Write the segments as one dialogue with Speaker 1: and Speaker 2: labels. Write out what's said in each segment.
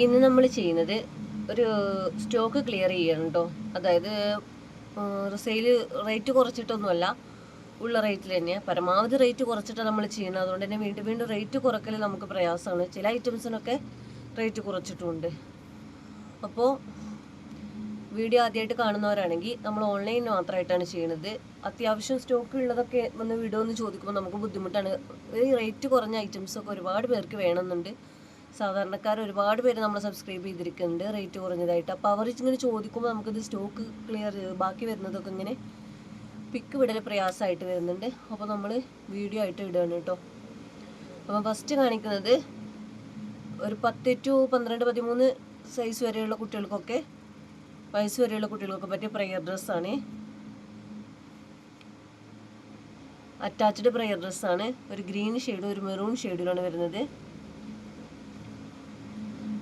Speaker 1: ഇന്ന് നമ്മൾ ചെയ്യുന്നത് ഒരു സ്റ്റോക്ക് ക്ലിയർ ചെയ്യണം കേട്ടോ അതായത് സെയിൽ റേറ്റ് കുറച്ചിട്ടൊന്നുമല്ല ഉള്ള റേറ്റിൽ തന്നെ പരമാവധി റേറ്റ് കുറച്ചിട്ടാണ് നമ്മൾ ചെയ്യുന്നത്. അതുകൊണ്ട് തന്നെ വീണ്ടും വീണ്ടും റേറ്റ് കുറക്കൽ നമുക്ക് പ്രയാസമാണ്. ചില ഐറ്റംസിനൊക്കെ റേറ്റ് കുറച്ചിട്ടുമുണ്ട് അപ്പോൾ വീഡിയോ ആദ്യമായിട്ട് കാണുന്നവരാണെങ്കിൽ നമ്മൾ ഓൺലൈൻ മാത്രമായിട്ടാണ് ചെയ്യുന്നത് അത്യാവശ്യം സ്റ്റോക്ക് ഉള്ളതൊക്കെ വന്ന് വിടുമെന്ന് ചോദിക്കുമ്പോൾ നമുക്ക് ബുദ്ധിമുട്ടാണ്. ഈ റേറ്റ് കുറഞ്ഞ ഐറ്റംസൊക്കെ ഒരുപാട് പേർക്ക് വേണമെന്നുണ്ട്. സാധാരണക്കാർ ഒരുപാട് പേര് നമ്മൾ സബ്സ്ക്രൈബ് ചെയ്തിരിക്കുന്നുണ്ട് റേറ്റ് കുറഞ്ഞതായിട്ട്. അപ്പോൾ അവർ ഇങ്ങനെ ചോദിക്കുമ്പോൾ നമുക്കിത് സ്റ്റോക്ക് ക്ലിയർ ബാക്കി വരുന്നതൊക്കെ ഇങ്ങനെ പിക്ക് വിടൽ പ്രയാസമായിട്ട് വരുന്നുണ്ട്. അപ്പോൾ നമ്മൾ വീഡിയോ ആയിട്ട് ഇടുകയാണ് കേട്ടോ. അപ്പം ഫസ്റ്റ് കാണിക്കുന്നത് ഒരു പത്ത് ടു പന്ത്രണ്ട് പതിമൂന്ന് സൈസ് വരെയുള്ള കുട്ടികൾക്കൊക്കെ വയസ്സ് വരെയുള്ള കുട്ടികൾക്കൊക്കെ പറ്റിയ പ്രയർ ഡ്രസ്സാണ് അറ്റാച്ച്ഡ് പ്രയർ ഡ്രസ്സാണ് ഒരു ഗ്രീൻ ഷെയ്ഡും ഒരു മെറൂൺ ഷെയ്ഡിലാണ് വരുന്നത്.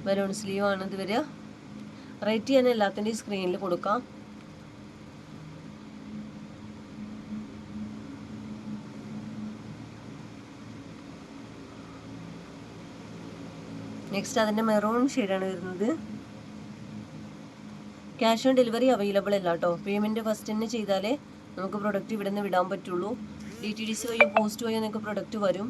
Speaker 1: മെറൂൺ സ്ലീവ് ആണ് ഇത് വരിക. റേറ്റ് ചെയ്യാൻ എല്ലാത്തിന്റെയും സ്ക്രീനിൽ കൊടുക്കാം. നെക്സ്റ്റ് അതിന്റെ മെറൂൺ ഷെയ്ഡാണ് വരുന്നത്. ക്യാഷ് ഓൺ ഡെലിവറി അവൈലബിൾ അല്ല കേട്ടോ പേയ്മെന്റ് ഫസ്റ്റ് തന്നെ ചെയ്താലേ നമുക്ക് പ്രൊഡക്റ്റ് ഇവിടെ നിന്ന് വിടാൻ പറ്റുള്ളൂ. ഡി ടി ഡി സി വഴിയോ പോസ്റ്റ് വഴിയോ നിങ്ങൾക്ക് പ്രൊഡക്റ്റ് വരും.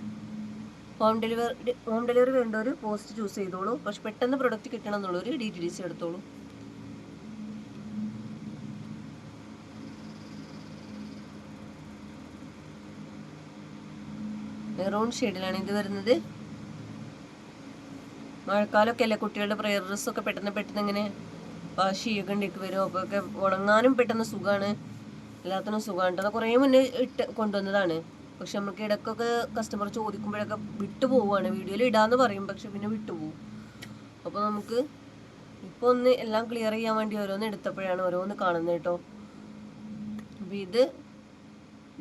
Speaker 1: ഹോം ഡെലിവറി ഹോം ഡെലിവറി വേണ്ടവർ പോസ്റ്റ് ചൂസ് ചെയ്തോളൂ. പക്ഷെ പെട്ടെന്ന് പ്രൊഡക്റ്റ് കിട്ടണം എന്നുള്ളവർ ഡി ടി ഡി സി എടുത്തോളൂ മെറൂൺ ഷെയ്ഡിലാണ് ഇത് വരുന്നത്. മഴക്കാലമൊക്കെ അല്ലേ കുട്ടികളുടെ പ്രയർ ഡ്രസ്സൊക്കെ പെട്ടെന്ന് പെട്ടെന്ന് ഇങ്ങനെ വാഷ് ഉണ്ടേക്ക് വരും. അപ്പോൾ ഒക്കെ ഉണങ്ങാനും പെട്ടെന്ന് സുഖമാണ് എല്ലാത്തിനും സുഖമാണ് അത് കുറേ മുന്നേ ഇട്ട് കൊണ്ടുവന്നതാണ്. പക്ഷെ നമുക്ക് ഇടയ്ക്കൊക്കെ കസ്റ്റമർ ചോദിക്കുമ്പോഴൊക്കെ വിട്ടു പോവുകയാണ്. വീഡിയോയിൽ ഇടാന്ന് പറയും പക്ഷെ പിന്നെ വിട്ടുപോകും അപ്പോൾ നമുക്ക് ഇപ്പൊ ഒന്ന് എല്ലാം ക്ലിയർ ചെയ്യാൻ വേണ്ടി ഓരോന്ന് എടുത്തപ്പോഴാണ് ഓരോന്ന് കാണുന്നത് കേട്ടോ. അപ്പോൾ ഇത്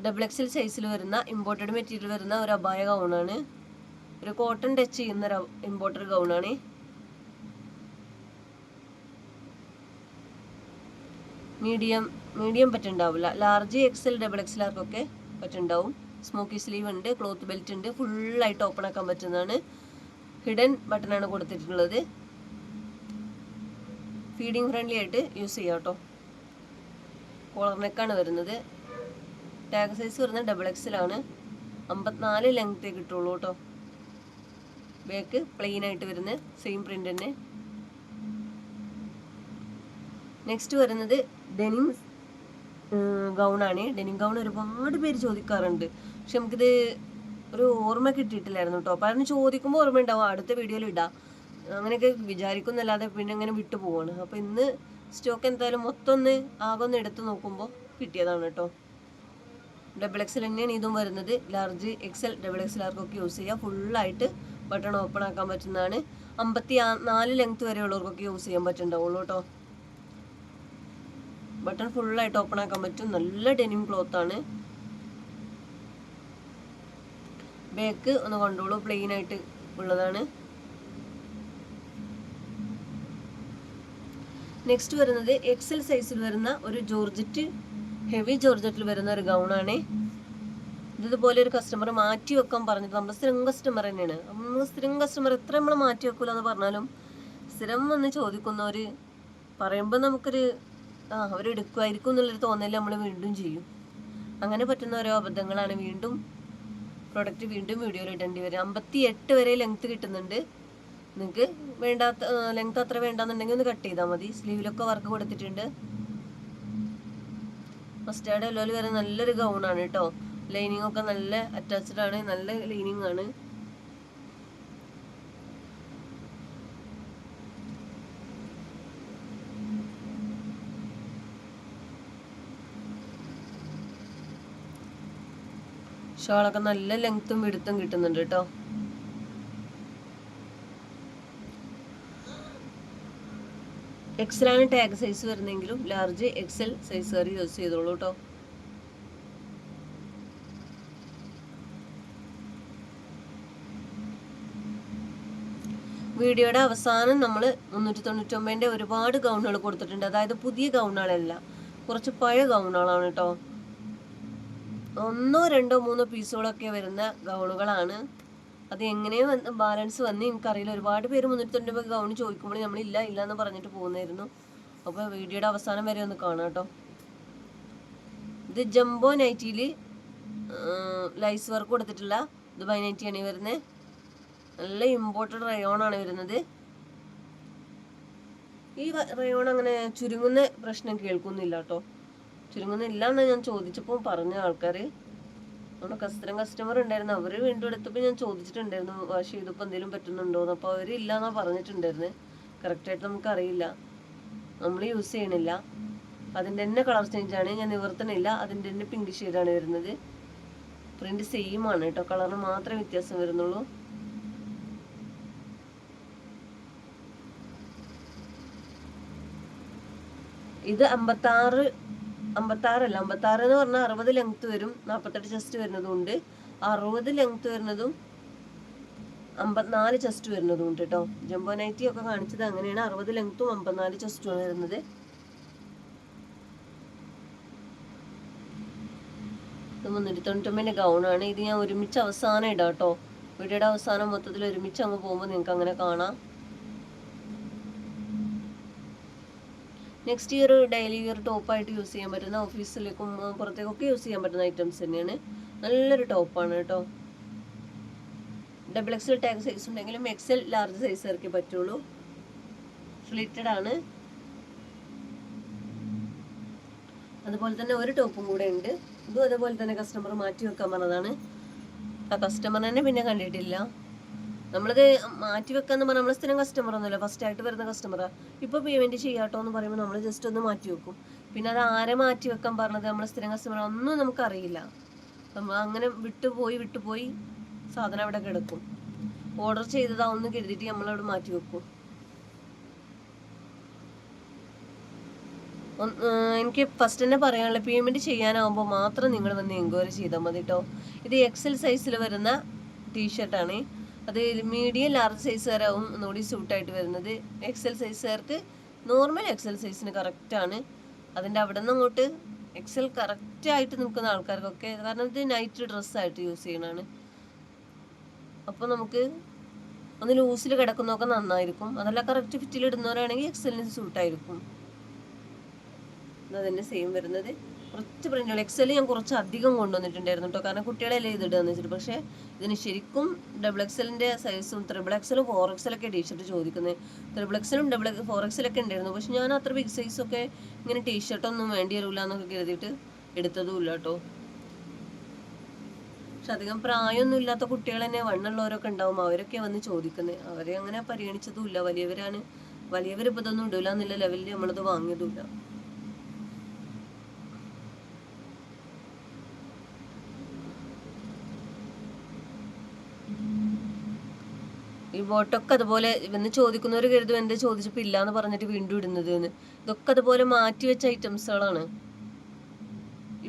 Speaker 1: ഡബിൾ എക്സൽ സൈസിൽ വരുന്ന ഇമ്പോർട്ടഡ് മെറ്റീരിയൽ വരുന്ന ഒരു അബായ ഗൗണാണ് ഒരു കോട്ടൺ ടച്ച് ചെയ്യുന്ന ഒരു ഇമ്പോർട്ടഡ് ഗൗണാണ് മീഡിയം മീഡിയം പറ്റുണ്ടാവില്ല. ലാർജ് എക്സൽ ഡബിൾ എക്സൽ ആർക്കൊക്കെ പറ്റുണ്ടാവും. സ്മോക്കി സ്ലീവ് ഉണ്ട് ക്ലോത്ത് ബെൽറ്റ് ഉണ്ട് ഫുള്ളായിട്ട് ഓപ്പൺ ആക്കാൻ പറ്റുന്നതാണ്. ഹിഡൻ ബട്ടണാണ് കൊടുത്തിട്ടുള്ളത്. ഫീഡിങ് ഫ്രണ്ട്ലി ആയിട്ട് യൂസ് ചെയ്യാം കേട്ടോ. കോളർ നെക്കാണ് വരുന്നത്. ടാഗ് സൈസ് വരുന്നത് ഡബിൾ എക്സിലാണ് അമ്പത്തിനാല് ലെങ്ത്തേ കിട്ടുള്ളൂ കേട്ടോ. ബാക്ക് പ്ലെയിൻ ആയിട്ട് വരുന്ന സെയിം പ്രിന്റ് തന്നെ. നെക്സ്റ്റ് വരുന്നത് ഡെനിം ഗൗണാണ് ഡെനിം ഗൗൺ ഒരുപാട് പേര് ചോദിക്കാറുണ്ട്. പക്ഷെ നമുക്കിത് ഒരു ഓർമ്മ കിട്ടിയിട്ടില്ലായിരുന്നു കേട്ടോ പലരും ചോദിക്കുമ്പോൾ ഓർമ്മ ഉണ്ടാവും അടുത്ത വീഡിയോയിൽ ഇടാം. അങ്ങനെയൊക്കെ വിചാരിക്കുന്നല്ലാതെ പിന്നെ അങ്ങനെ വിട്ടു പോവാണ്. അപ്പോൾ ഇന്ന് സ്റ്റോക്ക് എന്തായാലും മൊത്തം ഒന്ന് ആകെ ഒന്ന് എടുത്ത് നോക്കുമ്പോൾ കിട്ടിയതാണ് കേട്ടോ ഡബിൾ എക്സൽ തന്നെയാണ് ഇതും വരുന്നത്. ലാർജ് എക്സൽ ഡബിൾ എക്സൽ ആർക്കൊക്കെ യൂസ് ചെയ്യാം. ഫുള്ളായിട്ട് ബട്ടൺ ഓപ്പൺ ആക്കാൻ പറ്റുന്നതാണ്. അമ്പത്തി നാല് ലെങ്ത് വരെ ഉള്ളവർക്കൊക്കെ യൂസ് ചെയ്യാൻ പറ്റുന്നുണ്ടാവുള്ളൂ കേട്ടോ ബട്ടൺ ഫുള്ളായിട്ട് ഓപ്പൺ ആക്കാൻ പറ്റും. നല്ല ഡെനിം ക്ലോത്ത് ആണ് ബാക്ക് ഒന്ന് കണ്ടോളൂ. പ്ലെയിൻ ആയിട്ട് ഉള്ളതാണ്. നെക്സ്റ്റ് വരുന്നത് എക്സൽ സൈസിൽ വരുന്ന ഒരു ജോർജറ്റ് ഹെവി ജോർജറ്റിൽ വരുന്ന ഒരു ഗൗണാണ് ഇതുപോലെ ഒരു കസ്റ്റമർ മാറ്റി വെക്കാൻ പറഞ്ഞത് നമ്മുടെ സ്ഥിരം കസ്റ്റമർ തന്നെയാണ്. നമ്മൾ സ്ഥിരം കസ്റ്റമർ എത്ര നമ്മൾ മാറ്റി വെക്കൂല എന്ന് പറഞ്ഞാലും സ്ഥിരം വന്ന് ചോദിക്കുന്നവർ പറയുമ്പോൾ നമുക്കൊരു ആ അവരെടുക്കുമായിരിക്കും എന്നുള്ളൊരു തോന്നൽ നമ്മൾ വീണ്ടും ചെയ്യും. അങ്ങനെ പറ്റുന്ന ഓരോ അബദ്ധങ്ങളാണ് വീണ്ടും പ്രൊഡക്റ്റ് വീണ്ടും വീഡിയോയിൽ ഇടേണ്ടി വരും. അമ്പത്തി എട്ട് വരെ ലെങ്ത് കിട്ടുന്നുണ്ട്. നിങ്ങൾക്ക് വേണ്ടാത്ത ലെങ്ത് അത്ര വേണ്ടാന്നുണ്ടെങ്കിൽ ഒന്ന് കട്ട് ചെയ്താൽ മതി. സ്ലീവിലൊക്കെ വർക്ക് കൊടുത്തിട്ടുണ്ട്. മസ്റ്റാർഡ് എല്ലോയിൽ വരെ നല്ലൊരു ഗൗണാണ് കേട്ടോ ലൈനിങ് ഒക്കെ നല്ല അറ്റാച്ച്ഡ് ആണ്. നല്ല ലൈനിങ് ആണ്. ഷോളൊക്കെ നല്ല ലെങ്ത്തും വിടുത്തും കിട്ടുന്നുണ്ട് കേട്ടോ. എക്സലാണ് ടാഗ് സൈസ് വരുന്നെങ്കിലും ലാർജ് എക്സൽ സൈസ് വരെ യൂസ് ചെയ്തോളൂ കേട്ടോ. വീഡിയോയുടെ അവസാനം നമ്മൾ മുന്നൂറ്റി തൊണ്ണൂറ്റൊമ്പതിന്റെ ഒരുപാട് ഗൗണുകൾ കൊടുത്തിട്ടുണ്ട്. അതായത് പുതിയ ഗൗണുകളല്ല കുറച്ച് പഴയ ഗൗണുകളാണ് കേട്ടോ. ഒന്നോ രണ്ടോ മൂന്നോ പീസുകളൊക്കെ വരുന്ന ഗൗണുകളാണ്. അത് എങ്ങനെയോ ബാലൻസ് വന്ന് എനിക്കറിയില്ല. ഒരുപാട് പേര് തൊണ്ണൂറ് ഗൗൺ ചോദിക്കുമ്പോൾ നമ്മൾ ഇല്ല ഇല്ല എന്ന് പറഞ്ഞിട്ട് പോകുന്നായിരുന്നു അപ്പോൾ വീഡിയോയുടെ അവസാനം വരെ ഒന്ന് കാണാം കേട്ടോ. ഇത് ജംബോ നൈറ്റിയിൽ ലൈസ് വർക്ക് കൊടുത്തിട്ടുള്ള ദുബായ് നൈറ്റിയാണ് വരുന്നത് നല്ല ഇമ്പോർട്ടഡ് റയോൺ ആണ് വരുന്നത്. ഈ റയോൺ അങ്ങനെ ചുരുങ്ങുന്ന പ്രശ്നം കേൾക്കുന്നില്ല കേട്ടോ. ചുരുങ്ങുന്നില്ല എന്ന് ഞാൻ ചോദിച്ചപ്പോൾ പറഞ്ഞ ആൾക്കാർ നമ്മുടെ കസ്റ്റം കസ്റ്റമർ ഉണ്ടായിരുന്നു. അവർ വീണ്ടും എടുത്തപ്പോൾ ഞാൻ ചോദിച്ചിട്ടുണ്ടായിരുന്നു വാഷ് ചെയ്തപ്പോൾ എന്തെങ്കിലും പറ്റുന്നുണ്ടോന്ന് അപ്പോൾ അവർ ഇല്ല എന്നാണ് പറഞ്ഞിട്ടുണ്ടായിരുന്നത് കറക്റ്റായിട്ട് നമുക്കറിയില്ല. നമ്മൾ യൂസ് ചെയ്യണില്ല. അതിന്റെ തന്നെ കളർ ചേഞ്ച് ആണ്. ഞാൻ നിവർത്തണില്ല അതിന്റെ തന്നെ പിങ്ക് ഷെയ്ഡാണ് വരുന്നത്. പ്രിന്റ് സെയിം ആണ് കേട്ടോ കളറിന് മാത്രമേ വ്യത്യാസം വരുന്നുള്ളൂ. ഇത് അമ്പത്താറ് അമ്പത്താറല്ല അമ്പത്താറ് എന്ന് പറഞ്ഞാൽ അറുപത് ലെങ്ത് വരും നാൽപ്പത്തെട്ട് ചെസ്റ്റ് വരുന്നതും ഉണ്ട് അറുപത് ലെങ്ത് വരുന്നതും അമ്പത്തിനാല് ചെസ്റ്റ് വരുന്നതും ഉണ്ട് കേട്ടോ ജംബോ നൈറ്റി ഒക്കെ കാണിച്ചത് അങ്ങനെയാണ്. അറുപത് ലെങ്ത്തും അമ്പത്തിനാല് ചെസ്റ്റും വരുന്നത്. മുന്നൂറ്റി തൊണ്ണൂറ്റൊമ്പതിന്റെ ഗൗണാണ് ഇത് ഞാൻ ഒരുമിച്ച് അവസാനം ഇടാം കേട്ടോ വീഡിയോയുടെ അവസാനം മൊത്തത്തിൽ ഒരുമിച്ച് അങ്ങ് പോകുമ്പോൾ നിങ്ങൾക്ക് അങ്ങനെ കാണാം. നെക്സ്റ്റ് ഇയർ ഡെയിലി ഇയർ ടോപ്പായിട്ട് യൂസ് ചെയ്യാൻ പറ്റുന്ന ഓഫീസിലേക്കും പുറത്തേക്കൊക്കെ യൂസ് ചെയ്യാൻ പറ്റുന്ന ഐറ്റംസ് തന്നെയാണ്. നല്ലൊരു ടോപ്പാണ് കേട്ടോ ഡബിൾ എക്സൽ ടാഗ് സൈസ് ഉണ്ടെങ്കിലും എക്സൽ ലാർജ് സൈസ് ഇറക്കി പറ്റുള്ളൂ. സ്ലിറ്റഡ് ആണ്. അതുപോലെ തന്നെ ഒരു ടോപ്പും കൂടെ ഉണ്ട്. ഇതും അതുപോലെ തന്നെ കസ്റ്റമർ മാറ്റി വെക്കാൻ പറഞ്ഞതാണ്. ആ കസ്റ്റമർ തന്നെ പിന്നെ കണ്ടിട്ടില്ല. നമ്മളിത് മാറ്റി വെക്കാന്ന് പറഞ്ഞാൽ നമ്മൾ സ്ഥിരം കസ്റ്റമർ ഒന്നുമില്ല. ഫസ്റ്റ് ആയിട്ട് വരുന്ന കസ്റ്റമറാ ഇപ്പൊ പേയ്മെന്റ് ചെയ്യാട്ടോ എന്ന് പറയുമ്പോൾ നമ്മൾ ജസ്റ്റ് ഒന്ന് മാറ്റി വെക്കും. പിന്നെ അത് ആരെ മാറ്റി വെക്കാൻ പറഞ്ഞത് നമ്മൾ സ്ഥിരം കസ്റ്റമർ ഒന്നും നമുക്കറിയില്ല നമ്മൾ അങ്ങനെ വിട്ടുപോയി വിട്ടുപോയി സാധനം അവിടെ കിടക്കും. ഓർഡർ ചെയ്തതാവുന്ന കരുതിയിട്ട് നമ്മളവിടെ മാറ്റി വെക്കും. എനിക്ക് ഫസ്റ്റ് തന്നെ പറയാനുള്ള പേയ്മെന്റ് ചെയ്യാനാവുമ്പോൾ മാത്രം നിങ്ങൾ വന്ന് എൻക്വയറി ചെയ്താൽ മതി കേട്ടോ ഇത് എക്സൽ സൈസിൽ വരുന്ന ടീഷർട്ടാണ് അത് മീഡിയം ലാർജ് സൈസ് വരാവും ഒന്നുകൂടി സൂട്ടായിട്ട് വരുന്നത്. എക്സൽ സൈസുകാർക്ക് നോർമൽ എക്സൽ സൈസിന് കറക്റ്റാണ് അതിന്റെ അവിടെ നിന്ന് അങ്ങോട്ട് എക്സൽ കറക്റ്റായിട്ട് നിൽക്കുന്ന ആൾക്കാർക്കൊക്കെ കാരണം ഇത് നൈറ്റ് ഡ്രസ്സായിട്ട് യൂസ് ചെയ്യണതാണ്. അപ്പോൾ നമുക്ക് ഒന്ന് ലൂസിൽ കിടക്കുന്നതൊക്കെ നന്നായിരിക്കും. അതല്ല കറക്റ്റ് ഫിറ്റിൽ ഇടുന്നവരാണെങ്കിൽ എക്സലിന് സൂട്ടായിരിക്കും അതന്നെ സെയിം വരുന്നത്. കുറച്ച് പ്രിന്റുകൾ എക്സൽ ഞാൻ കുറച്ച് അധികം കൊണ്ടുവന്നിട്ടുണ്ടായിരുന്നു കേട്ടോ. കാരണം കുട്ടികളെല്ലാം ഇത് എന്ന് വെച്ചിട്ട്. പക്ഷേ ഇതിന് ശരിക്കും ഡബിൾ എക്സലിന്റെ സൈസും ത്രിബിൾ എക്സലും ഫോർ എക്സലൊക്കെ ടീഷർട്ട് ചോദിക്കുന്നത്. ത്രിബിൾ എക്സലും ഡബിൾ ഫോർ എക്സലൊക്കെ ഉണ്ടായിരുന്നു. പക്ഷെ ഞാൻ അത്ര ബിഗ് സൈസൊക്കെ ഇങ്ങനെ ടീഷർട്ടൊന്നും വേണ്ടി വരില്ല എന്നൊക്കെ കരുതിയിട്ട് എടുത്തതുമില്ല കേട്ടോ. പക്ഷെ അധികം പ്രായമൊന്നും ഇല്ലാത്ത കുട്ടികൾ തന്നെ വണ്ണുള്ളവരൊക്കെ ഉണ്ടാവും. അവരൊക്കെ വന്ന് ചോദിക്കുന്നത്. അവരെ അങ്ങനെ പരിഗണിച്ചതുമില്ല വലിയവരാണ്. വലിയവർ ഇപ്പം ഇതൊന്നും ഇടില്ല എന്നുള്ള ലെവലിൽ നമ്മളത് വാങ്ങിയതുമില്ല ഈ വോട്ടൊക്കെ അതുപോലെ ഇവന്ന് ചോദിക്കുന്നവർ കരുതും എന്താ ചോദിച്ചപ്പോൾ ഇല്ല എന്ന് പറഞ്ഞിട്ട് വീണ്ടും ഇടുന്നത് എന്ന്. ഇതൊക്കെ അതുപോലെ മാറ്റി വെച്ച ഐറ്റംസുകളാണ്.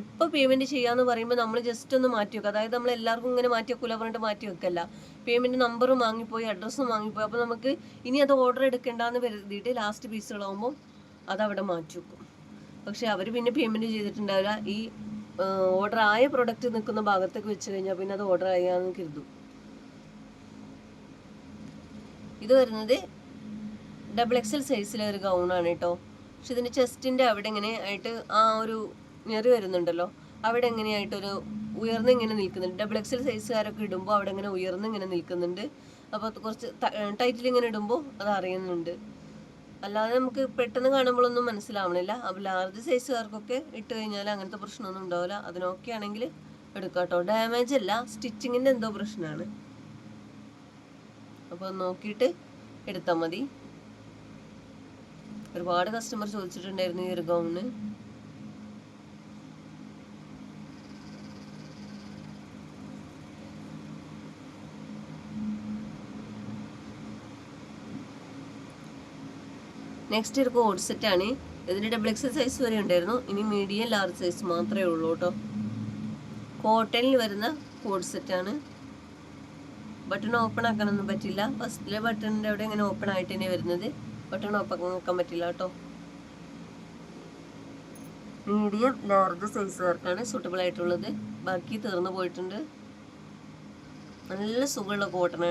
Speaker 1: ഇപ്പൊ പേയ്മെന്റ് ചെയ്യാന്ന് പറയുമ്പോൾ നമ്മൾ ജസ്റ്റ് ഒന്ന് മാറ്റി വെക്കുക അതായത് നമ്മൾ എല്ലാവർക്കും ഇങ്ങനെ മാറ്റി വെക്കൂല പറഞ്ഞിട്ട് മാറ്റി വെക്കല്ല. പേയ്മെന്റ് നമ്പറും വാങ്ങിപ്പോയി അഡ്രസ്സും വാങ്ങിപ്പോയി. അപ്പോൾ നമുക്ക് ഇനി അത് ഓർഡർ എടുക്കണ്ടെന്ന് കരുതിയിട്ട് ലാസ്റ്റ് പീസുകളാവുമ്പോൾ അത് അവിടെ മാറ്റി വെക്കും. പക്ഷെ അവർ പിന്നെ പേയ്മെന്റ് ചെയ്തിട്ടുണ്ടാവില്ല. ഈ ഓർഡർ ആയ പ്രൊഡക്റ്റ് നിൽക്കുന്ന ഭാഗത്തേക്ക് വെച്ച് കഴിഞ്ഞാൽ പിന്നെ അത് ഓർഡർ ആയാന്ന് കരുതും. ഇത് വരുന്നത് ഡബിൾ എക്സൽ സൈസിലെ ഒരു ഗൗണാണ് കേട്ടോ പക്ഷെ ഇതിന്റെ ചെസ്റ്റിന്റെ അവിടെ ഇങ്ങനെ ആയിട്ട് ആ ഒരു ഞെറി വരുന്നുണ്ടല്ലോ. അവിടെ എങ്ങനെയായിട്ടൊരു ഉയർന്ന് ഇങ്ങനെ നിൽക്കുന്നുണ്ട്. ഡബിൾ എക്സൽ സൈസുകാരൊക്കെ ഇടുമ്പോൾ അവിടെ ഇങ്ങനെ ഉയർന്ന് ഇങ്ങനെ നിൽക്കുന്നുണ്ട്. അപ്പോൾ കുറച്ച് ടൈറ്റിൽ ഇങ്ങനെ ഇടുമ്പോൾ അത് അറിയുന്നുണ്ട്. അല്ലാതെ നമുക്ക് പെട്ടെന്ന് കാണുമ്പോഴൊന്നും മനസ്സിലാവണില്ല. അപ്പോൾ ലാർജ് സൈസുകാർക്കൊക്കെ ഇട്ട് കഴിഞ്ഞാൽ അങ്ങനത്തെ പ്രശ്നമൊന്നും ഉണ്ടാവില്ല. അതിനൊക്കെ ആണെങ്കിൽ എടുക്കാം കേട്ടോ ഡാമേജ് അല്ല സ്റ്റിച്ചിങ്ങിന്റെ എന്തോ പ്രശ്നമാണ് അപ്പോൾ നോക്കിയിട്ട് എടുത്താൽ മതി. ഒരുപാട് കസ്റ്റമർ ചോദിച്ചിട്ടുണ്ടായിരുന്നു ഈ ഒരു ഗൗണ് നെക്സ്റ്റ് ഒരു കോഡ് സെറ്റ് ആണ്. ഇതിന് ഡബിൾ എക്സൽ സൈസ് വരെ ഉണ്ടായിരുന്നു. ഇനി മീഡിയം ലാർജ് സൈസ് മാത്രമേ ഉള്ളൂ കേട്ടോ. കോട്ടണിൽ വരുന്ന കോഡ് സെറ്റ് ആണ്. ബട്ടൺ ഓപ്പൺ ആക്കാനൊന്നും പറ്റില്ല. ഫസ്റ്റിലെ ബട്ടണിന്റെ അവിടെ ഇങ്ങനെ ഓപ്പൺ ആയിട്ട് തന്നെ വരുന്നത്. ബട്ടൺ ഓപ്പൺ ആക്കാൻ പറ്റില്ല കേട്ടോ. മീഡിയം ലാർജ് സൈസുകാർക്കാണ് സൂട്ടബിൾ ആയിട്ടുള്ളത്. ബാക്കി തീർന്നു പോയിട്ടുണ്ട്. നല്ല സുഖമുള്ള കോട്ടൺ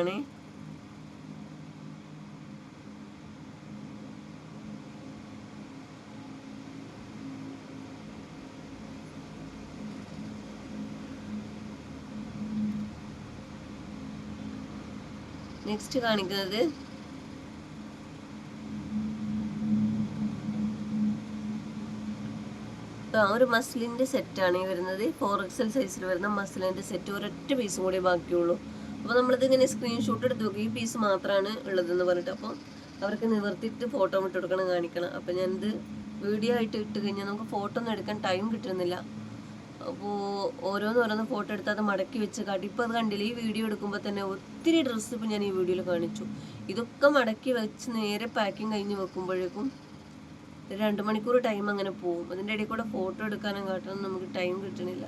Speaker 1: നെക്സ്റ്റ് കാണിക്കുന്നത് ഒരു മസ്ലിന്റെ സെറ്റാണ് ഈ വരുന്നത്. ഫോർ എക്സൽ സൈസിൽ വരുന്ന മസ്ലിന്റെ സെറ്റ് ഒരൊറ്റ പീസ് കൂടി ബാക്കിയുള്ളൂ. അപ്പോൾ നമ്മളിത് ഇങ്ങനെ സ്ക്രീൻഷോട്ട് എടുത്ത് നോക്കി. ഈ പീസ് മാത്രമാണ് ഉള്ളതെന്ന് പറഞ്ഞിട്ട് അപ്പം അവർക്ക് നിവർത്തിയിട്ട് ഫോട്ടോ ഇട്ട് കൊടുക്കണം കാണിക്കണം. അപ്പം ഞാനിത് വീഡിയോ ആയിട്ട് ഇട്ട് കഴിഞ്ഞാൽ നമുക്ക് ഫോട്ടോ ഒന്നും എടുക്കാൻ ടൈം കിട്ടുന്നില്ല. അപ്പോൾ ഓരോന്ന് ഓരോന്ന് ഫോട്ടോ എടുത്ത് അത് മടക്കി വെച്ച് കാട്ടി ഇപ്പോൾ അത് കണ്ടില്ല? ഈ വീഡിയോ എടുക്കുമ്പോൾ തന്നെ ഒത്തിരി ഡ്രസ്സ് ഇപ്പോൾ ഞാൻ ഈ വീഡിയോയിൽ കാണിച്ചു. ഇതൊക്കെ മടക്കി വെച്ച് നേരെ പാക്കിങ് കഴിഞ്ഞ് വെക്കുമ്പോഴേക്കും രണ്ട് മണിക്കൂർ ടൈം അങ്ങനെ പോകും അതിന്റെ ഇടയിൽ കൂടെ ഫോട്ടോ എടുക്കാനും കാട്ടാനും നമുക്ക് ടൈം കിട്ടണില്ല.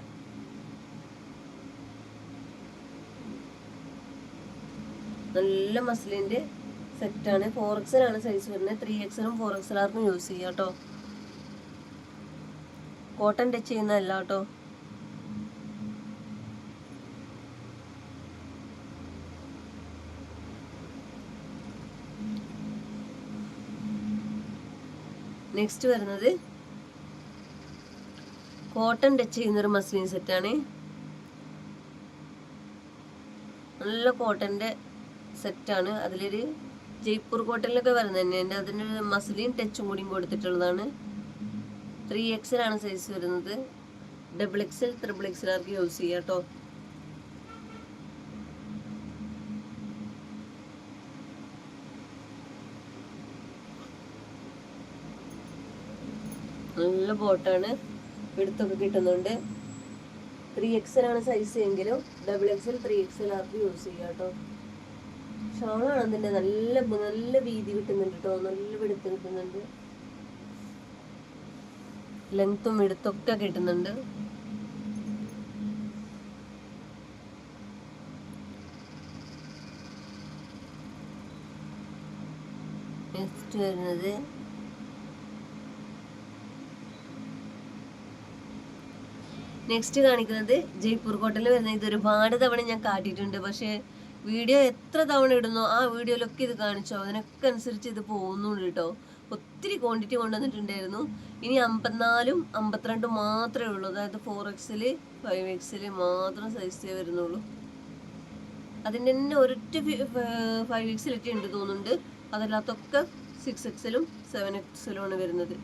Speaker 1: നല്ല മസിലിന്റെ സെറ്റാണ് ഫോർ എക്സലാണ് സൈസ് വരുന്നത്. ത്രീ എക്സലും ഫോർ എക്സലാർക്കും യൂസ് ചെയ്യാം കേട്ടോ കോട്ടൺ ടച്ച് ചെയ്യുന്നതല്ല കേട്ടോ. നെക്സ്റ്റ് വരുന്നത് കോട്ടൺ ടച്ച് ചെയ്യുന്നൊരു മസ്ലിൻ സെറ്റാണ് നല്ല കോട്ടന്റെ സെറ്റാണ് അതിലൊരു ജയ്പൂർ കോട്ടനിലൊക്കെ വരുന്നത് എന്റെ അതിനൊരു മസ്ലിൻ ടച്ചും കൂടിയും കൊടുത്തിട്ടുള്ളതാണ്. ത്രീ എക്സലാണ് സൈസ് വരുന്നത്. ഡബിൾ എക്സൽ ത്രിബിൾ എക്സലാർക്ക് യൂസ് ചെയ്യാം കേട്ടോ നല്ല ബോട്ടാണ്. എടുത്തൊക്കെ കിട്ടുന്നുണ്ട്. ത്രീ എക്സൽ ആണ് സൈസ് എങ്കിലും ഡബിൾ എക്സൽ ത്രീ എക്സൽ ആർക്ക് യൂസ് ചെയ്യാം കേട്ടോ ഷോളാണ് അതിന്റെ നല്ല നല്ല വീതി കിട്ടുന്നുണ്ട് കേട്ടോ നല്ല വെടുത്ത് കിട്ടുന്നുണ്ട്. ലെങ്ത്തും വെടുത്തൊക്കെ കിട്ടുന്നുണ്ട്. നെക്സ്റ്റ് വരുന്നത് നെക്സ്റ്റ് കാണിക്കുന്നത് ജയ്പൂർ കോട്ടയിൽ വരുന്ന ഇത് ഒരുപാട് തവണ ഞാൻ കാട്ടിയിട്ടുണ്ട്. പക്ഷേ വീഡിയോ എത്ര തവണ ഇടുന്നോ ആ വീഡിയോയിലൊക്കെ ഇത് കാണിച്ചോ. അതിനൊക്കെ അനുസരിച്ച് ഇത് പോകുന്നുണ്ട് കേട്ടോ ഒത്തിരി ക്വാണ്ടിറ്റി കൊണ്ടുവന്നിട്ടുണ്ടായിരുന്നു. ഇനി അമ്പത്തിനാലും അമ്പത്തിരണ്ടും മാത്രമേ ഉള്ളൂ. അതായത് ഫോർ എക്സിൽ ഫൈവ് എക്സിൽ മാത്രം സൈസേ വരുന്നുള്ളൂ. അതിന്റെ തന്നെ ഒരൊറ്റ ഫൈവ് എക്സിലൊക്കെ ഉണ്ട് തോന്നുന്നുണ്ട്. അതല്ലാത്തൊക്കെ സിക്സ് എക്സിലും സെവൻ എക്സിലുമാണ് വരുന്നത്.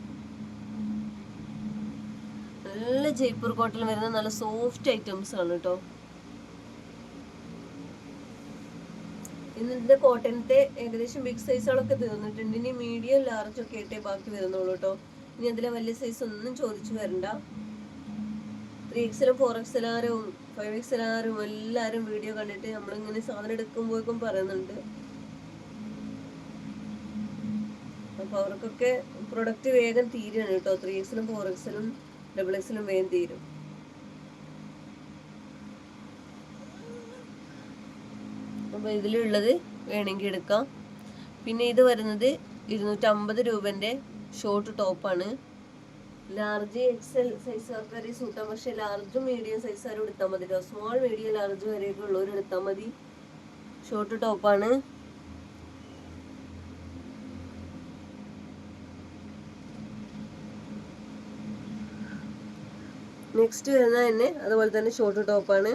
Speaker 1: നല്ല ജയ്പൂർ കോട്ടൺ വരുന്ന നല്ല സോഫ്റ്റ് ഐറ്റംസ് ആണ് കേട്ടോ ഇന്നത്തെ കോട്ടണത്തെ ഏകദേശം ബിഗ് സൈസുകളൊക്കെ തീർന്നിട്ടുണ്ട്. ഇനി മീഡിയം ലാർജ് ഒക്കെ ആയിട്ടേ ബാക്കി വരുന്നുള്ളൂ കേട്ടോ ഇനി അതിലെ വലിയ സൈസ് ഒന്നും ചോദിച്ചു വരണ്ട. ത്രീ എക്സലും ഫോർ എക്സലാരും ഫൈവ് എക്സലാരും എല്ലാവരും വീഡിയോ കണ്ടിട്ട് നമ്മളിങ്ങനെ സാധനം എടുക്കുമ്പോഴേക്കും പറയുന്നുണ്ട്. അപ്പൊ അവർക്കൊക്കെ പ്രൊഡക്റ്റ് വേഗം തീരുകയാണ് കേട്ടോ ത്രീ എക്സലും ഫോർ എക്സലും ഡബിൾ എക്സിലും വേഗം തീരും അപ്പോൾ ഇതിലുള്ളത് വേണമെങ്കിൽ എടുക്കാം. പിന്നെ ഇത് വരുന്നത് ഇരുന്നൂറ്റമ്പത് രൂപന്റെ ഷോർട്ട് ടോപ്പാണ് ലാർജ് എക്സൽ സൈസ് വരെ സൂട്ടാം. പക്ഷേ ലാർജും മീഡിയം സൈസ് വരെ എടുത്താൽ മതി സ്മോൾ മീഡിയം ലാർജ് വരെയൊക്കെ ഉള്ളവർ എടുത്താൽ മതി. ഷോർട്ട് ടോപ്പാണ് നെക്സ്റ്റ് വരുന്നത് തന്നെ അതുപോലെ തന്നെ ഷോർട്ട് ടോപ്പാണ്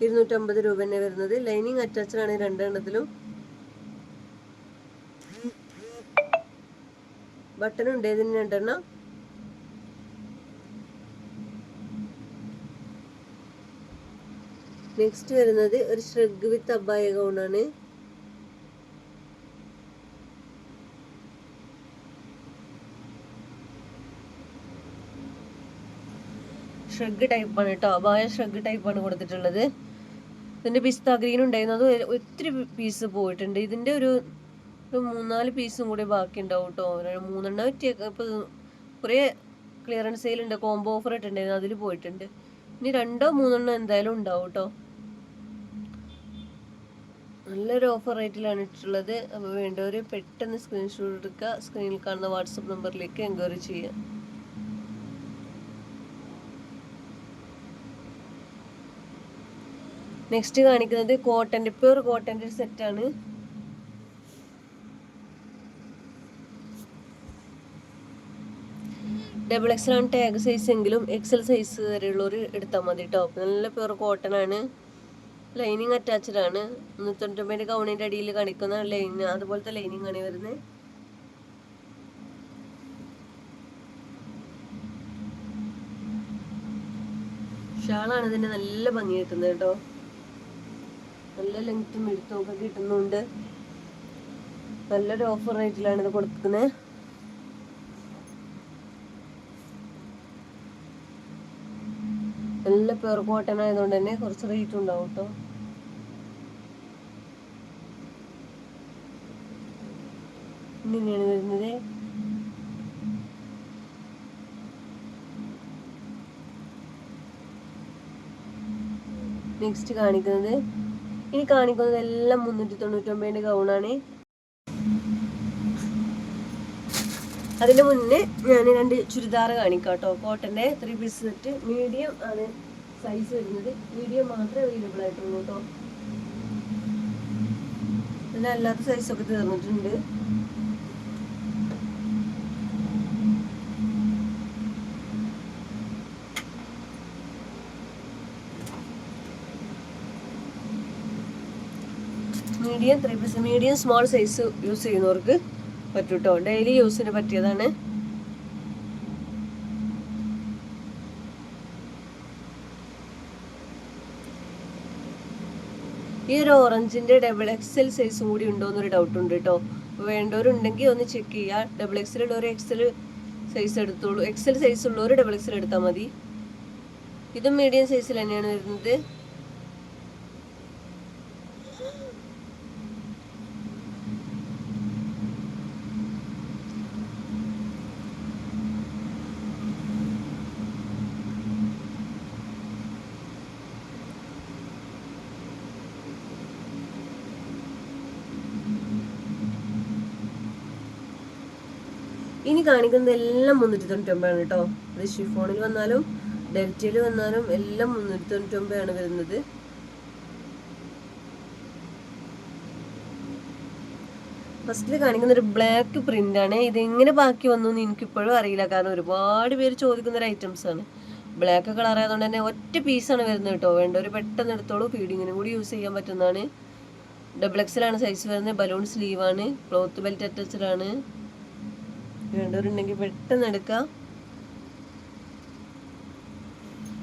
Speaker 1: ഇരുന്നൂറ്റമ്പത് രൂപ തന്നെ വരുന്നത്. ലൈനിങ് അറ്റാച്ച്ഡ് ആണ് രണ്ടെണ്ണത്തിലും ബട്ടൺ ഉണ്ട് ഇതിന് രണ്ടെണ്ണം നെക്സ്റ്റ് വരുന്നത് ഒരു ഷ്രഗ് വിത്ത് അബായ ഗൗണാണ് ഷ്രഗ് ടൈപ്പാണ് കേട്ടോ അപായ ഷ്രഗ് ടൈപ്പാണ് കൊടുത്തിട്ടുള്ളത്. ഇതിന്റെ പിസ്ത ഗ്രീൻ ഉണ്ടായിരുന്നു. അത് ഒത്തിരി പീസ് പോയിട്ടുണ്ട്. ഇതിന്റെ ഒരു മൂന്നാൽ പീസും കൂടി ബാക്കി ഉണ്ടാവും കേട്ടോ മൂന്നെണ്ണം ഇപ്പോൾ കുറേ ക്ലിയറൻസ് സെയിലുണ്ട് കോംബോ ഓഫർ ഇട്ടുണ്ടായിരുന്നു അതിൽ പോയിട്ടുണ്ട്. ഇനി രണ്ടോ മൂന്നെണ്ണം എന്തായാലും ഉണ്ടാവും കേട്ടോ നല്ലൊരു ഓഫർ റേറ്റിലാണ് ഇട്ടുള്ളത് അപ്പോൾ വേണ്ടവർ പെട്ടെന്ന് സ്ക്രീൻഷോട്ട് എടുക്കുക. സ്ക്രീനിൽ കാണുന്ന വാട്സപ്പ് നമ്പറിലേക്ക് എൻക്വയറി ചെയ്യുക. നെക്സ്റ്റ് കാണിക്കുന്നത് കോട്ടന്റെ പ്യൂർ കോട്ടന്റെ സെറ്റാണ് ഡബിൾ എക്സൽ ആണ്. ടാഗ് സൈസ് എങ്കിലും എക്സൽ സൈസ് വരെയുള്ളവർ എടുത്താൽ മതി ടോപ്പ് നല്ല പ്യൂർ കോട്ടൺ ആണ്. ലൈനിങ് അറ്റാച്ച്ഡ് ആണ്. മുന്നൂറ്റൊമ്പതിന്റെ ഗൗണിന്റെ അടിയിൽ കാണിക്കുന്ന ലൈൻ അതുപോലത്തെ ലൈനിങ് ആണ് വരുന്നത് ഷാളാണ് ഇതിന്റെ നല്ല ഭംഗി കിട്ടുന്നത് കേട്ടോ നല്ല ലെങ്ത്തും എടുത്തും ഒക്കെ കിട്ടുന്നുണ്ട്. നല്ലൊരു ഓഫർ റേറ്റിലാണ് ഇത് കൊടുക്കുന്നത്. നല്ല പേർ കോട്ടൺ ആയതുകൊണ്ട് തന്നെ കുറച്ച് റേറ്റ് ഉണ്ടാവും കേട്ടോ ഇങ്ങനെയാണ് വരുന്നത്. നെക്സ്റ്റ് കാണിക്കുന്നത് ഇനി കാണിക്കുന്നത് എല്ലാം മുന്നൂറ്റി തൊണ്ണൂറ്റൊമ്പതിന്റെ ഗൗണാണ് അതിന് മുന്നേ ഞാൻ രണ്ട് ചുരിദാർ കാണിക്കാം കേട്ടോ. കോട്ടന്റെ ത്രീ പീസ് സെറ്റ് മീഡിയം ആണ് സൈസ് വരുന്നത്. മീഡിയം മാത്രമേ അവൈലബിൾ ആയിട്ടുള്ളൂ കേട്ടോ. പിന്നെ അല്ലാത്ത സൈസൊക്കെ തീർന്നിട്ടുണ്ട്. Medium three piece medium small size use ചെയ്യുന്നവർക്ക് പറ്റും കേട്ടോ ഡെയിലി യൂസിന് പറ്റിയതാണ്. ഈ ഒരു ഓറഞ്ചിന്റെ ഡബിൾ എക്സൽ സൈസും കൂടി ഉണ്ടോ എന്നൊരു ഡൗട്ട് ഉണ്ട് കേട്ടോ വേണ്ടവരുണ്ടെങ്കിൽ ഒന്ന് ചെക്ക് ചെയ്യുക ഡബിൾ എക്സൽ ഉള്ളവർ എക്സൽ സൈസ് എടുത്തോളൂ. എക്സൽ സൈസ് ഉള്ളവർ ഡബിൾ എക്സൽ എടുത്താൽ മതി. ഇതും മീഡിയം സൈസിൽ തന്നെയാണ് വരുന്നത്. ഇനി കാണിക്കുന്നത് എല്ലാം മുന്നൂറ്റി തൊണ്ണൂറ്റൊമ്പതാണ് കേട്ടോ. അത് ഷിഫോണിൽ വന്നാലും ഡെൽറ്റയിൽ വന്നാലും എല്ലാം മുന്നൂറ്റി തൊണ്ണൂറ്റൊമ്പതാണ് വരുന്നത്. ഫസ്റ്റിൽ കാണിക്കുന്ന ഒരു ബ്ലാക്ക് പ്രിന്റ് ആണ് ഇത് എങ്ങനെ ബാക്കി വന്നു എന്ന് എനിക്കിപ്പോഴും അറിയില്ല. കാരണം ഒരുപാട് പേര് ചോദിക്കുന്ന ഒരു ഐറ്റംസ് ആണ് ബ്ലാക്ക് കളർ ആയതുകൊണ്ട് തന്നെ ഒറ്റ പീസാണ് വരുന്നത് കേട്ടോ. വേണ്ട ഒരു പെട്ടെന്ന് എടുത്തോളൂ. ഫീഡിങ്ങിനും കൂടി യൂസ് ചെയ്യാൻ പറ്റുന്നതാണ്. ഡബിൾ എക്സലാണ് സൈസ് വരുന്നത്. ബലൂൺ സ്ലീവാണ്. ക്ലോത്ത് ബെൽറ്റ് അറ്റച്ച്ഡ് ആണ് വേണ്ടവരുണ്ടെങ്കിൽ പെട്ടെന്ന് എടുക്കാം.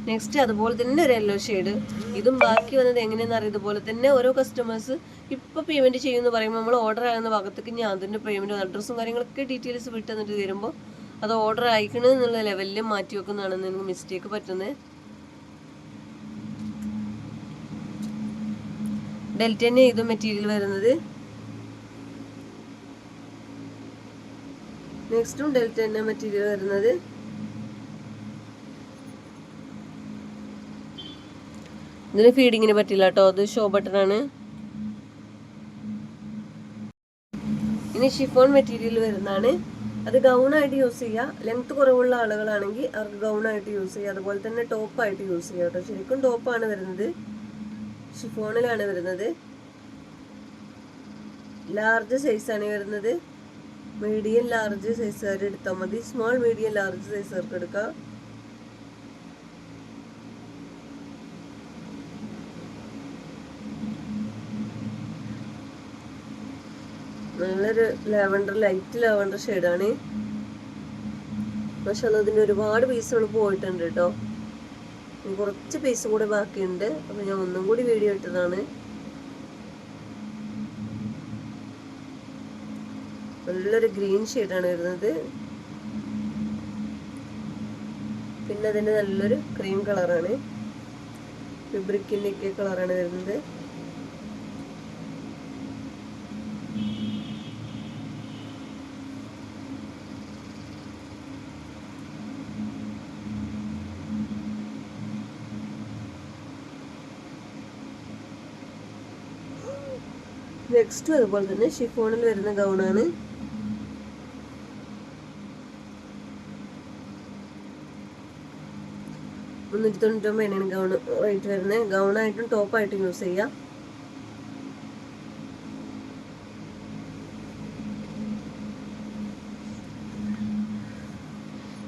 Speaker 1: നെക്സ്റ്റ് അതുപോലെ തന്നെ ഒരു യെല്ലോ ഷെയ്ഡ് ഇതും ബാക്കി വന്നത് എങ്ങനെയെന്ന് അറിയാം ഇതുപോലെ തന്നെ ഓരോ കസ്റ്റമേഴ്സ് ഇപ്പൊ പേയ്മെന്റ് ചെയ്യുമെന്ന് പറയുമ്പോൾ നമ്മൾ ഓർഡർ ആകുന്ന ഭാഗത്തേക്ക് ഞാൻ അതിന്റെ പേയ്മെന്റ് അഡ്രസ്സും കാര്യങ്ങളൊക്കെ ഡീറ്റെയിൽസ് വിട്ട് തന്നിട്ട് തരുമ്പോൾ അത് ഓർഡർ അയക്കണ എന്നുള്ള ലെവലിൽ മാറ്റി വെക്കുന്നതാണ് നിങ്ങൾക്ക് മിസ്റ്റേക്ക് പറ്റുന്നത് ഡെൽറ്റ തന്നെ ഇത് മെറ്റീരിയൽ വരുന്നത് നെക്സ്റ്റും ഡെൽറ്റ എന്ന മെറ്റീരിയൽ വരുന്നത്. ഇതിന് ഫീഡിങ്ങിന് പറ്റില്ല കേട്ടോ അത് ഷോ ബട്ടൺ ആണ്. ഇനി ഷിഫോൺ മെറ്റീരിയൽ വരുന്നതാണ്. അത് ഗൗൺ ആയിട്ട് യൂസ് ചെയ്യുക ലെങ്ത് കുറവുള്ള ആളുകളാണെങ്കിൽ അവർക്ക് ഗൗൺ ആയിട്ട് യൂസ് ചെയ്യുക അതുപോലെ തന്നെ ടോപ്പായിട്ട് യൂസ് ചെയ്യുക കേട്ടോ ശരിക്കും ടോപ്പാണ് വരുന്നത്. ഷിഫോണിലാണ് വരുന്നത്. ലാർജ് സൈസാണ് വരുന്നത്. മീഡിയം ലാർജ് സൈസുകാർ എടുത്താൽ മതി. സ്മോൾ മീഡിയം ലാർജ് സൈസുകാർക്ക് എടുക്കാം. നല്ലൊരു ലാവണ്ടർ ലൈറ്റ് ലാവണ്ടർ ഷെയ്ഡാണ് പക്ഷെ അതിന് ഒരുപാട് പീസുകൾ പോയിട്ടുണ്ട് കേട്ടോ കുറച്ച് പീസ് കൂടെ ബാക്കിയുണ്ട്. അപ്പൊ ഞാൻ ഒന്നും കൂടി വീഡിയോ ഇട്ടതാണ്. നല്ലൊരു ഗ്രീൻ ഷെയ്ഡാണ് വരുന്നത്. പിന്നെ അതിന് നല്ലൊരു ക്രീം കളറാണ്. ഫിബ്രിക്കിന്റെ കളറാണ് വരുന്നത്. നെക്സ്റ്റ് അതുപോലെ തന്നെ ഷിഫോണിൽ വരുന്ന ഗൗണാണ്. മുന്നൂറ്റി തൊണ്ണൂറ്റൊമ്പതിനാണ് ഗൗൺ റേറ്റ് വരുന്നത് ഗൗണായിട്ടും ടോപ്പായിട്ടും യൂസ് ചെയ്യാം.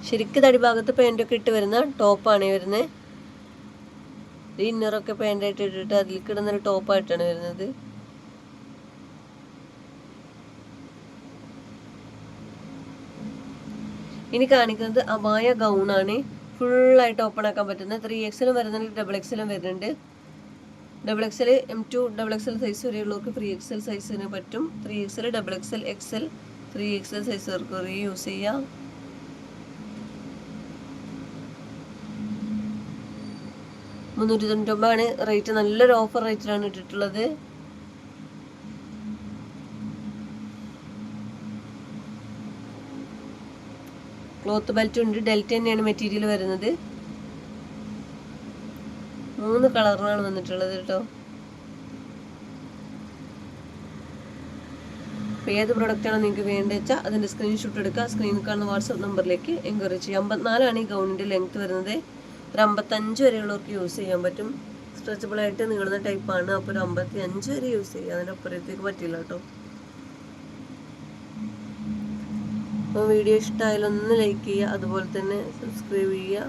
Speaker 1: ശരിക്കും തടിഭാഗത്ത് പാന്റൊക്കെ ഇട്ട് വരുന്ന ടോപ്പാണ് വരുന്നത് ഇന്നറൊക്കെ പാന്റായിട്ട് ഇട്ടിട്ട് അതിൽ കിടന്നൊരു ടോപ്പായിട്ടാണ് വരുന്നത്. ഇനി കാണിക്കുന്നത് അബായ ഗൗണാണ് ഫുള്ളായിട്ട് ഓപ്പൺ ആക്കാൻ പറ്റുന്ന ത്രീ എക്സലും വരുന്നുണ്ട് ഡബിൾ എക്സലും വരുന്നുണ്ട്. Double XL M to double XL size വരെയുള്ളവർക്ക് three XL സൈസിന് പറ്റും. Three XL double XL XL three XL size വരെ യൂസ് ചെയ്യാം. മുന്നൂറ്റി തൊണ്ണൂറ്റൊമ്പതാണ്. റേറ്റ് നല്ലൊരു ഓഫർ റേറ്റിലാണ് ഇട്ടിട്ടുള്ളത്. ക്ലോത്ത് ബെൽറ്റ് ഉണ്ട്. ഡെൽറ്റ തന്നെയാണ് മെറ്റീരിയൽ വരുന്നത്. മൂന്ന് കളറിനാണ് വന്നിട്ടുള്ളത് കേട്ടോ. അപ്പോൾ ഏത് പ്രൊഡക്റ്റാണ് നിങ്ങൾക്ക് വേണ്ടത് വെച്ചാൽ അതിന്റെ സ്ക്രീൻഷോട്ട് എടുക്കുക സ്ക്രീനിൽ കാണുന്ന വാട്സപ്പ് നമ്പറിലേക്ക് എൻക്വയറി ചെയ്യുക അമ്പത്തിനാലാണ് ഈ ഗൗണിന്റെ ലെങ്ത് വരുന്നത്. ഒരു അമ്പത്തഞ്ച് വരെയുള്ളവർക്ക് യൂസ് ചെയ്യാൻ പറ്റും. സ്ട്രെച്ചബിൾ ആയിട്ട് നീളുന്ന ടൈപ്പാണ് അപ്പോൾ ഒരു അമ്പത്തി അഞ്ച് വരെ യൂസ് ചെയ്യുക അതിന്റെ അപ്പുറത്തേക്ക് പറ്റില്ല കേട്ടോ. അപ്പോൾ വീഡിയോ ഇഷ്ടമായാലൊന്ന് ലൈക്ക് ചെയ്യുക അതുപോലെ തന്നെ സബ്സ്ക്രൈബ് ചെയ്യുക.